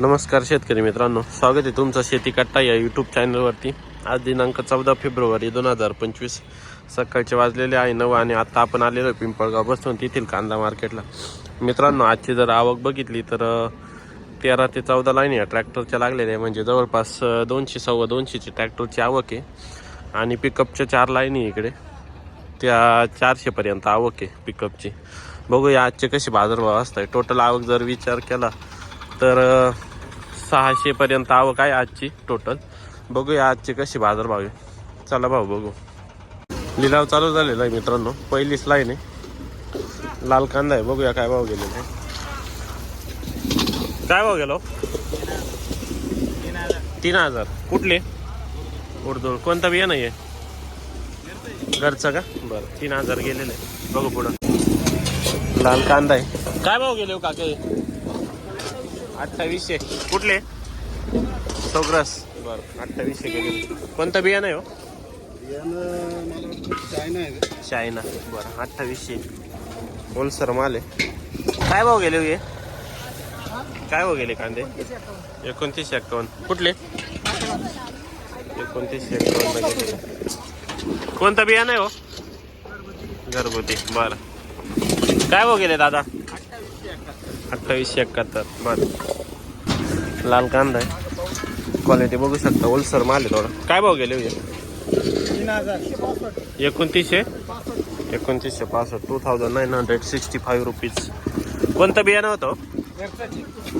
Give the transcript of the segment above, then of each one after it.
नमस्कार शेतकरी मित्रांनो. स्वागत आहे तुमचं शेती कट्टा या यूट्यूब चॅनलवरती आज दिनांक चौदा फेब्रुवारी दोन हजार पंचवीस. सकाळचे वाजलेले आहे नऊ आणि आता आपण आलेलो आहे पिंपळगाव बसून तेथील कांदा मार्केटला मित्रांनो आजची जर आवक बघितली तर तेरा ते चौदा लाईन या ट्रॅक्टरच्या लागलेल्या आहे. म्हणजे जवळपास दोनशे सव्वा दोनशेची ट्रॅक्टरची आवक आहे. आणि पिकअपच्या चार लाईनी इकडे. त्या चारशेपर्यंत आवक आहे पिकअपची बघूया आजचे कसे बाजारभाव असतात. टोटल आवक जर विचार केला तर सहाशे सहाशेपर्यंत आवक आहे आजची टोटल बघूया आजची कशी बाजार बाजारभाव आहे. चला भाऊ बघू. लिलाव चालू झालेला आहे मित्रांनो. पहिलीच लाईन आहे. लाल कांदा आहे. बघूया काय भाव गेलेला आहे. काय भाव गेलो? तीन हजार. कुठले? उडदोड कोणता बिया नाही आहे घरचं का? बरं तीन हजार गेलेलं आहे. बघू पुढं. लाल कांदा आहे. काय भाव गेले हो काके? अठ्ठावीसशे. कुठले? सोग्रस. बरं अठ्ठावीसशे गेले. कोणतं बिया नाही हो? चायना बरं अठ्ठावीसशे. होलसर माल आहे. काय भाव गेले हो हे? काय भाव गेले कांदे? एकोणतीसशे एक्कावन्न. कुठले? एकोणतीसशे एक्कावन्न गेले. कोणता बिया नाही हो? घरगुती. बरं. काय भाव गेले दादा? अठ्ठावीसशे एकाहत्तर. बरं. लाल कांदा आहे. क्वालिटी बघू शकता. ओलसर माल आहे थोडा. काय भाव गेले हो हे? एकोणतीसशे? एकोणतीसशे पासष्ट. Two thousand nine hundred sixty five rupees कोणतं बियाणं होतं हो?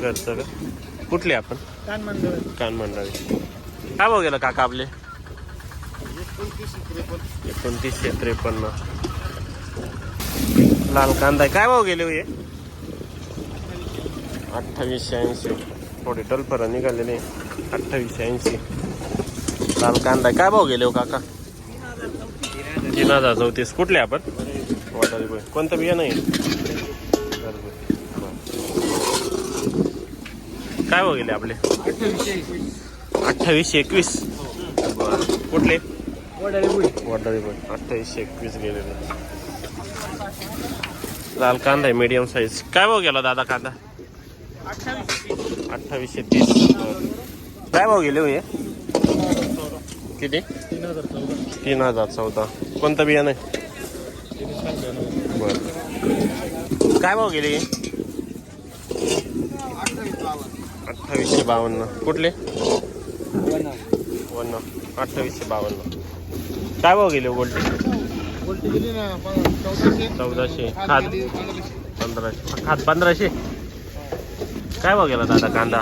घरचं. का? कुठले आपण? कान मंडळी. काय भाव गेलं काका आपले? एकोणतीसशे त्रेपन्न. लाल कांदा आहे. काय भाव गेले हो हे? अठ्ठावीसशे ऐंशी थोडे टलफर निघालेले. अठ्ठावीसशे ऐंशी लाल कांदा आहे. काय भाव गेले हो काका? तीन हजार चौतीस. कुठले आपण? वाटाली कोणतं बिया नाही? काय भाव गेले आपले? अठ्ठावीसशे एकवीस. बरं कुठले? वडाळी बोय अठ्ठावीसशे एकवीस गेलेले. लाल कांदा आहे मीडियम साईज काय भाव गेला दादा कांदा? अठ्ठावीसशे तीस. काय भाव गेले हो हे? किती? तीन हजार चौदा. कोणतं बियाणं आहे? बरं. काय भाव गेले हे? अठ्ठावीसशे बावन्न. कुठले? वन्न. अठ्ठावीसशे बावन्न. काय भाव गेले हो गोल्टी चौदाशे. खाद? पंधराशे. खाद पंधराशे? काय बघायला दादा कांदा?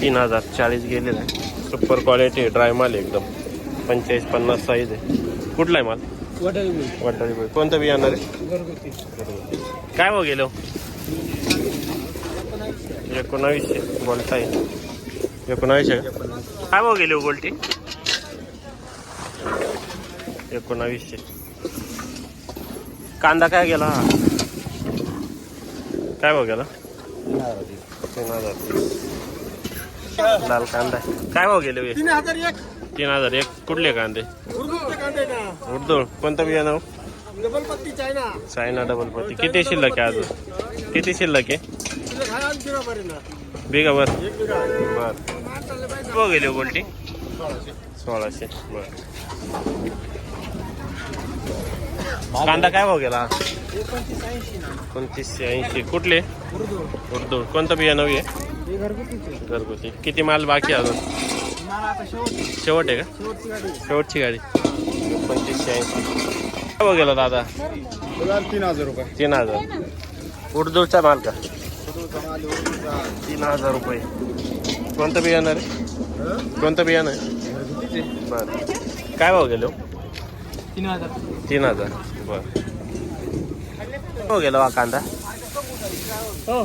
तीन हजार चाळीस गेलेला आहे सुपर क्वालिटी ड्राय माल आहे एकदम. पंचेचाळीस पन्नास साईज आहे. कुठला आहे माल? वटाळी बोय कोणतं बियाणार आहे? काय भाव गेलो? एकोणावीसशे बोलताय एकोणावीसशे काय भाव गेलो हो गोल्टी एकोणावीसशे. कांदा काय गेला? काय भाव गेला? तीन हजार तीस. लाल कांदा. काय भाव गेले हो हे? तीन हजार एक. तीन हजार एक. कुठले कांदे? उर्दूचे कांदे ना. उर्दूळ कोणतं बियाणं हो? डबल पत्ती चायना. चायना डबल पत्ती. किती शिल्लक आहे अजून? किती शिल्लक आहे? बरे. बिगावर. बर पाहिजे हो गेले गोल्टी? सोळाशे. सोळाशे. बर. कांदा काय भाव गेला? एकोणतीस ऐंशी कुठले? उर्दू. उर्दू. कोणतं बियाणं आहे? हे घरगुतीचे घरगुती. किती माल बाकी अजून? शेवट आहे का? शेवटची गाडी. पंचवीसशे ऐंशी. काय गेला दादा? तीन हजार. रुपये तीन हजार उर्दूचा माल का? तीन हजार रुपये. कोणतं बियाणं रे कोणतं बियाणं आहे? बरं. काय भाव गेलो तीन हजार. तीन हजार. बरं. हो गेलो हा कांदा. हो.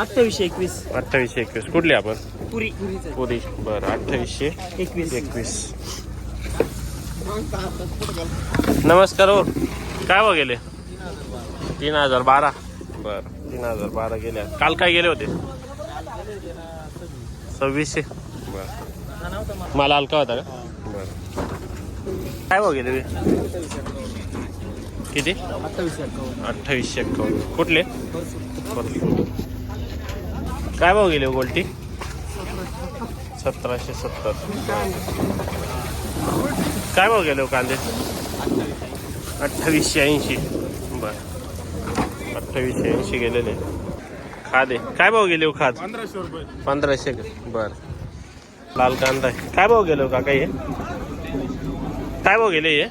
अठ्ठावीसशे एकवीस. अठ्ठावीसशे एकवीस. कुठले आपण? पुरी. पुरी. बरं अठ्ठावीसशे एकवीस. एकवीस. नमस्कार हो. काय भाव गेले? तीन हजार बारा. बरं तीन हजार बारा गेल्या. काल काय गेले होते? सव्वीसशे. बरं. मला हलका होता का? बरं. काय भाव गेले किती? अठ्ठावीसशे एक्कावन्न कुठले? काय भाव गेले हो गोल्टी? सतराशे सत्तर. काय भाव गेले हो कांदे? अठ्ठावीसशे ऐंशी. बर. अठ्ठावीसशे ऐंशी गेलेले. खादे. काय भाव गेले हो खाद? पंधराशे रुपये. पंधराशे का बर. लाल कांदा आहे. काय भाव गेलो काका हे? काय भाव गेले हे?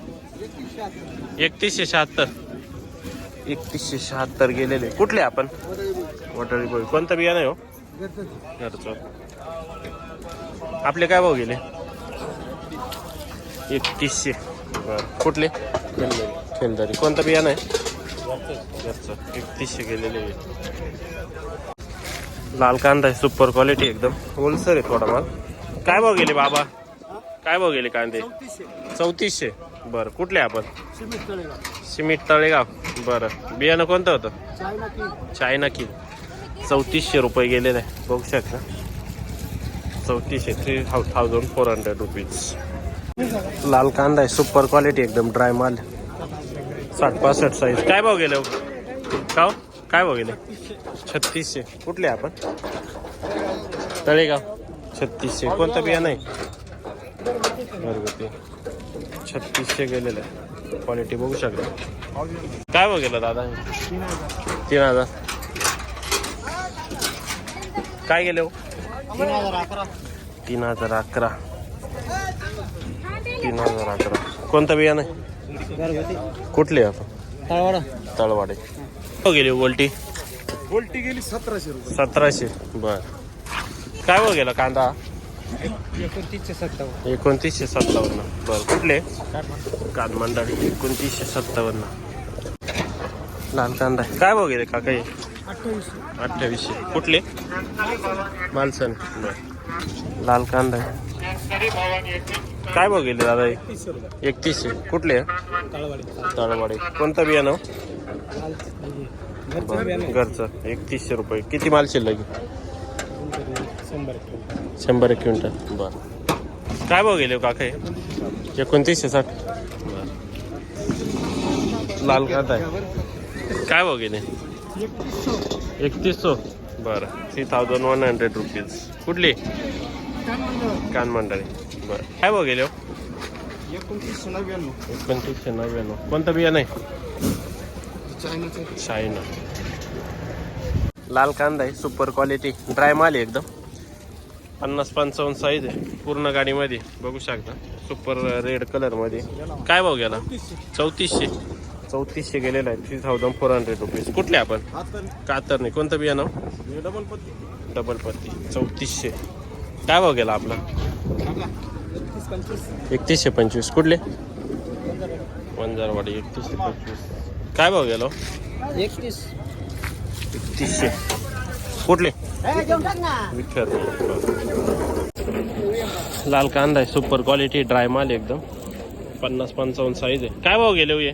एकतीसशे शहात्तर. एकतीसशे शहात्तर गेलेले. कुठले आपण? वटाळी बोई कोणतं बियाणं आहे हो? घरचं. आपले काय भाव गेले? एकतीसशे. बर. कुठले? खेलदारी. कोणतं बियाणं आहे? घरचं. एकतीसशे गेलेले. लाल कांदा आहे. सुपर क्वालिटी एकदम. होलसेल आहे थोडा माल. काय भाव गेले बाबा? काय भाव गेले कांदे? चौतीसशे. बरं कुठले आपण? सिमेंट तळेगाव. सिमेंट तळेगाव. बरं. बियाणं कोणतं होतं? चायना की चायना की चौतीसशे रुपये गेलेलं आहे. बघू शकता. चौतीसशे three thousand four hundred rupees लाल कांदा आहे. सुपर क्वालिटी एकदम ड्राय माल. साठ पासष्ट साईज काय भाव गेले हो? का हो? काय भाव गेले? छत्तीसशे. कुठले आपण? तळेगाव. छत्तीसशे. कोणतं बियाणं आहे? घरगुती. छत्तीसशे गेलेलं आहे क्वालिटी बघू शकता. काय गेलं दादा? तीन हजार. काय गेले हो? तीन हजार अकरा. तीन हजार अकरा. तीन हजार अकरा. कोणतं बियाणं आहे घरगुती. कुठले आपण? तळवाडा. तळवाडे. हो गेली उलटी उलटी गेली सतराशे सतराशे. बर. काय गेला कांदा? एकोणतीसशे सत्तावन्न. एकोणतीसशे सत्तावन्न. बर कुठले? कानमंडळ एकोणतीसशे सत्तावन्न. लाल कांदा. काय भाव गेले काका हे? अठ्ठावीसशे. कुठले? मालसण बर. लाल कांदा. काय भाव गेले दादा एकतीसशे. कुठले तळवाडी. कोणतं बियाणं घरचं बियाणं घरचं. एकतीसशे रुपये. किती माल शिल्लक आहे? शंभर एक क्विंटल. बर. काय भाव गेले हो काका हे? एकोणतीसशे साठ. बर. लाल कांदा आहे. काय भाव गेले? एकतीस सो बरं. Three thousand one hundred rupees कुठली? कानमंडळी बरं. काय भाव गेले हो? एकोणतीसशे नव्याण्णव. एकोणतीसशे नव्याण्णव. कोणतं बियाणं आहे चायनाचं चायना. लाल कांदा आहे सुपर क्वालिटी ड्राय माल आहे एकदम. पन्नास पंचावन्न साईज आहे. पूर्ण गाडीमध्ये. बघू शकता. सुपर रेड कलरमध्ये काय भाव गेला? चौतीसशे. चौतीसशे गेलेला आहे. Three thousand four hundred rupees कुठले आपण? कातर नाही कोणतं बियाणं डबल पत्ती डबल पत्ती. चौतीसशे. काय भाव गेला आपला? एकतीसशे पंचवीस. कुठले? वंजारवाडी. एकतीसशे पंचवीस. काय भाव गेलो? एकतीस. एकतीसशे. कुठले? विख्यात लाल कांदा आहे सुपर क्वालिटी ड्राय माल एकदम. पन्नास पंचावन्न साईज आहे. काय भाव गेले हो हे?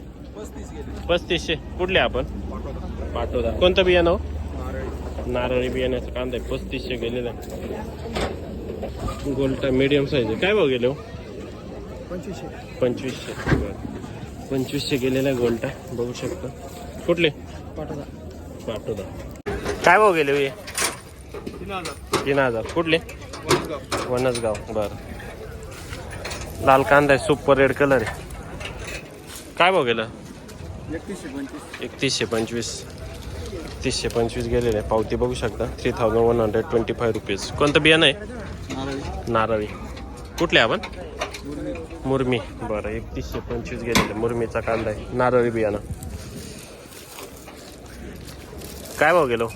पस्तीसशे. कुठले आपण? पाठवदा कोणतं बियाणं हो? नारळी बियाण्याचा कांदा आहे. पस्तीसशे गेलेला आहे. गोल्टा मीडियम साईज आहे. काय भाव गेले हो? पंचवीसशे. पंचवीसशे. बरं पंचवीसशे गेलेला आहे गोल्टा. बघू शकता. कुठले? पाठवा पाठवदा काय भाव गेले हो हे? तीन हजार. कुठले? वनसगाव. बरं. लाल कांदा आहे सुपर रेड कलर आहे. काय भाव गेलं? एकतीसशे पंचवीस. एकतीसशे पंचवीस तीसशे पंचवीस गेलेले. आहे पावती बघू शकता. Three thousand one hundred twenty five rupees कोणतं बियाणं आहे? नारळी नारळी. कुठले आपण? मुरमी. बरं एकतीसशे पंचवीस गेलेले. मुरमीचा कांदा आहे. नारळी बियाणं. काय भाव गेलो?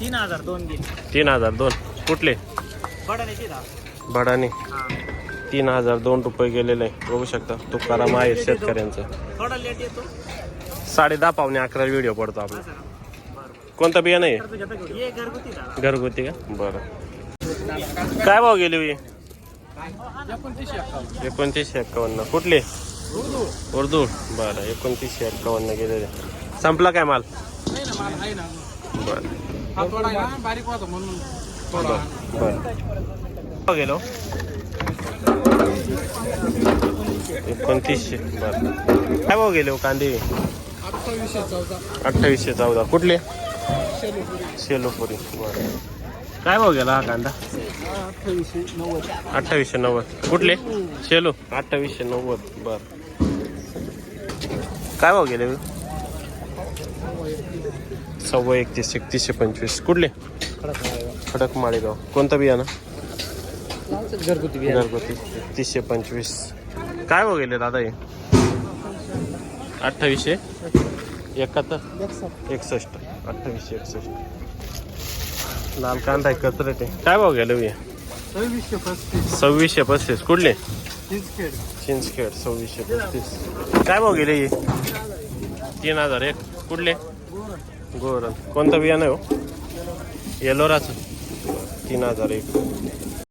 तीन हजार दोन तीन हजार दोन. कुठले? बडाण्याची भडाने तीन हजार दोन रुपये गेलेले. आहे बघू शकता तुकाराम आहे शेतकऱ्यांचं. थोडा लेट येतो. साडे दहा पावणे अकरा व्हिडिओ पडतो आपला. कोणतं बियाणं आहे ये. घरगुती दादा. घरगुती का? बरं. काय भाव गेले हो? एकोणतीसशे एक्कावन्न कुठले? उर्दू. बरं एकोणतीसशे एक्कावन्न गेलेले. संपला काय माल? बरं. हा थोडा आहे ना बारीक होता म्हणून. थोडा. बरं गेलो. एकोणतीसशे बरं. काय भाव गेले हो कांदे? अठ्ठावीसशे चौदा. अठ्ठावीसशे चौदा. कुठले? शेलूपुरी. शेलोपुरी. बरं. काय भाव गेला हा कांदा? अठ्ठावीसशे नव्वद. अठ्ठावीसशे नव्वद. कुठले? शेलू. अठ्ठावीसशे नव्वद. बर. काय भाव गेले सव्वा एकतीस एकतीसशे पंचवीस. कुठले? खडक माळेगाव. कोणतं बियाणं? घरगुती घरगुती. तीसशे पंचवीस. काय गेले दादा हे? अठ्ठावीसशे? एकाहत्तर? एकसष्ट. अठ्ठावीसशे एकसष्ट. लाल कांदा आहे कचरेट आहे काय भाव गेले हे? सव्वीसशे पस्तीस. सव्वीसशे पस्तीस. कुठले? तीसखेड चिंचखेड सव्वीसशे पस्तीस. काय भाव गेले हे? तीन हजार एक. कुठले? गोरण कोणतं बियाणं हो? येलोराचं तीन हजार एक.